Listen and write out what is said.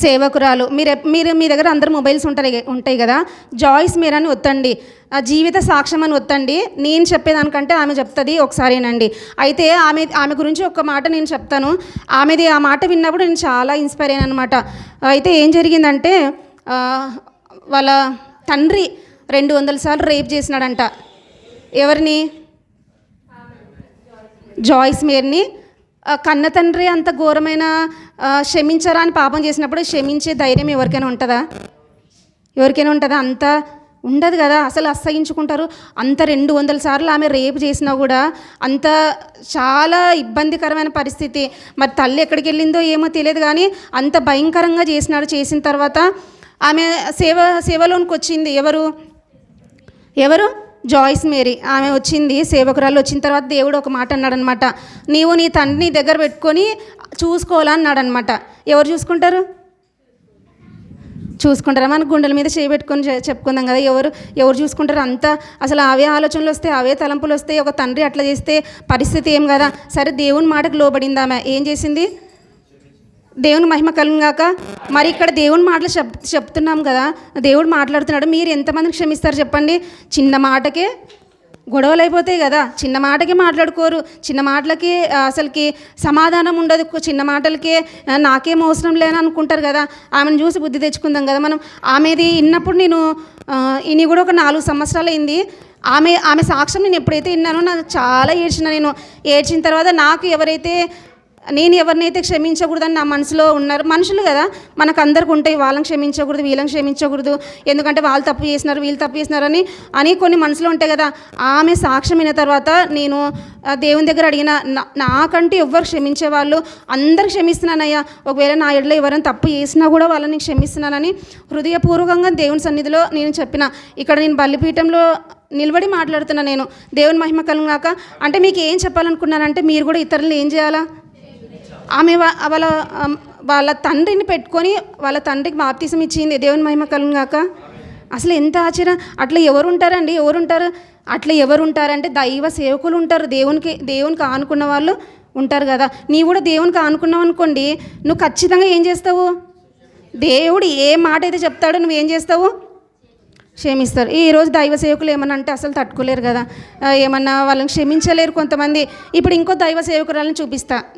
సేవకురాలు. మీరు మీరు మీ దగ్గర అందరు మొబైల్స్ ఉంటాయి ఉంటాయి కదా? జాయిస్ మీర్ అని ఒత్తండి ఆ జీవిత సాక్ష్యం అని ఒత్తండి నేను చెప్పేదానికంటే ఆమె చెప్తుంది ఒకసారేనండి. అయితే ఆమె ఆమె గురించి ఒక మాట నేను చెప్తాను. ఆమెది ఆ మాట విన్నప్పుడు నేను చాలా ఇన్స్పైర్ అయ్యాను అనమాట అయితే ఏం జరిగిందంటే వాళ్ళ తండ్రి రెండు వందల సార్లు రేప్ చేసినాడంట. ఎవరిని? జాయిస్ మేర్ని. కన్న తండ్రి అంత ఘోరమైన క్షమించరా అని పాపం చేసినప్పుడు క్షమించే ధైర్యం ఎవరికైనా ఉంటుందా? ఎవరికైనా ఉంటుందా? అంత ఉండదు కదా. అసలు అసహించుకుంటారు. అంత రెండు వందల సార్లు ఆమె రేపు చేసినా కూడా అంత చాలా ఇబ్బందికరమైన పరిస్థితి. మరి తల్లి ఎక్కడికి వెళ్ళిందో ఏమో తెలియదు కానీ అంత భయంకరంగా చేసినాడు. చేసిన తర్వాత ఆమె సేవ సేవలోనికి వచ్చింది. ఎవరు? ఎవరు? జాయిస్ మేరీ ఆమె వచ్చింది సేవకురాలు వచ్చిన తర్వాత దేవుడు ఒక మాట అన్నాడనమాట. నీవు నీ తండ్రిని దగ్గర పెట్టుకొని చూసుకోవాలన్నాడనమాట ఎవరు చూసుకుంటారు? చూసుకుంటారా? మన గుండెల మీద చేయబెట్టుకొని చె- చెప్పుకుందాం కదా ఎవరు ఎవరు చూసుకుంటారు? అంతా అసలు అవే ఆలోచనలు వస్తే అవే తలంపులు వస్తే ఒక తండ్రి అట్లా చేస్తే పరిస్థితి ఏం కదా? సరే దేవుని మాటకు లోబడింది ఆమె. ఏం చేసింది? దేవుని మహిమ కలుగాక మరి ఇక్కడ దేవుని మాటలు చెప్ చెప్తున్నాం కదా. దేవుడు మాట్లాడుతున్నాడు. మీరు ఎంతమందిని క్షమిస్తారు చెప్పండి. చిన్న మాటకే గొడవలు అయిపోతాయి కదా. చిన్న మాటకి మాట్లాడుకోరు. చిన్న మాటలకి అసలుకి సమాధానం ఉండదు. చిన్న మాటలకే నాకేం అవసరం లేని అనుకుంటారు కదా. ఆమెను చూసి బుద్ధి తెచ్చుకుందాం కదా మనం. ఆమెది విన్నప్పుడు నేను ఆ, ఇని కూడా ఒక నాలుగు సంవత్సరాలు అయింది ఆమె ఆమె సాక్ష్యం నేను ఎప్పుడైతే విన్నానో నాకు చాలా ఏడ్చిన నేను. ఏడ్చిన తర్వాత నాకు ఎవరైతే నేను ఎవరినైతే క్షమించకూడదని నా మనసులో ఉన్నారు మనుషులు కదా మనకు అందరికి ఉంటాయి వాళ్ళని క్షమించకూడదు వీళ్ళని క్షమించకూడదు ఎందుకంటే వాళ్ళు తప్పు చేసినారు వీళ్ళు తప్పు చేసినారని అని కొన్ని మనసులో ఉంటాయి కదా ఆమె సాక్ష్యం విన్న తర్వాత నేను దేవుని దగ్గర అడిగిన నాకంటే ఎవ్వరు క్షమించే వాళ్ళు అందరు క్షమిస్తున్నానయ్యా ఒకవేళ నా ఎడలో ఎవరైనా తప్పు చేసినా కూడా వాళ్ళని క్షమిస్తున్నానని హృదయపూర్వకంగా దేవుని సన్నిధిలో నేను చెప్పిన. ఇక్కడ నేను బలిపీఠంలో నిలబడి మాట్లాడుతున్నా నేను దేవుని మహిమ కలుగాక అంటే మీకు ఏం చెప్పాలనుకున్నానంటే మీరు కూడా ఇతరులు ఏం చేయాలా? ఆమె వాళ్ళ వాళ్ళ తండ్రిని పెట్టుకొని వాళ్ళ తండ్రికి బాప్తీసం ఇచ్చింది. దేవుని మహిమ కలుగాక అసలు ఎంత ఆశ్చర్యం. అట్లా ఎవరు ఉంటారండి ఎవరు ఉంటారు అట్లా ఎవరు ఉంటారంటే దైవ సేవకులు ఉంటారు. దేవునికి దేవునికి ఆనుకున్న వాళ్ళు ఉంటారు కదా. నీవు కూడా దేవునికి ఆనుకున్నావు అనుకోండి. నువ్వు ఖచ్చితంగా ఏం చేస్తావు? దేవుడు ఏ మాట అయితే చెప్తాడో నువ్వు ఏం చేస్తావు? క్షమిస్తారు. ఈరోజు దైవ సేవకులు ఏమన్నా అంటే అసలు తట్టుకోలేరు కదా. ఏమన్నా వాళ్ళని క్షమించలేరు కొంతమంది. ఇప్పుడు ఇంకో దైవ సేవకురాలను చూపిస్తా.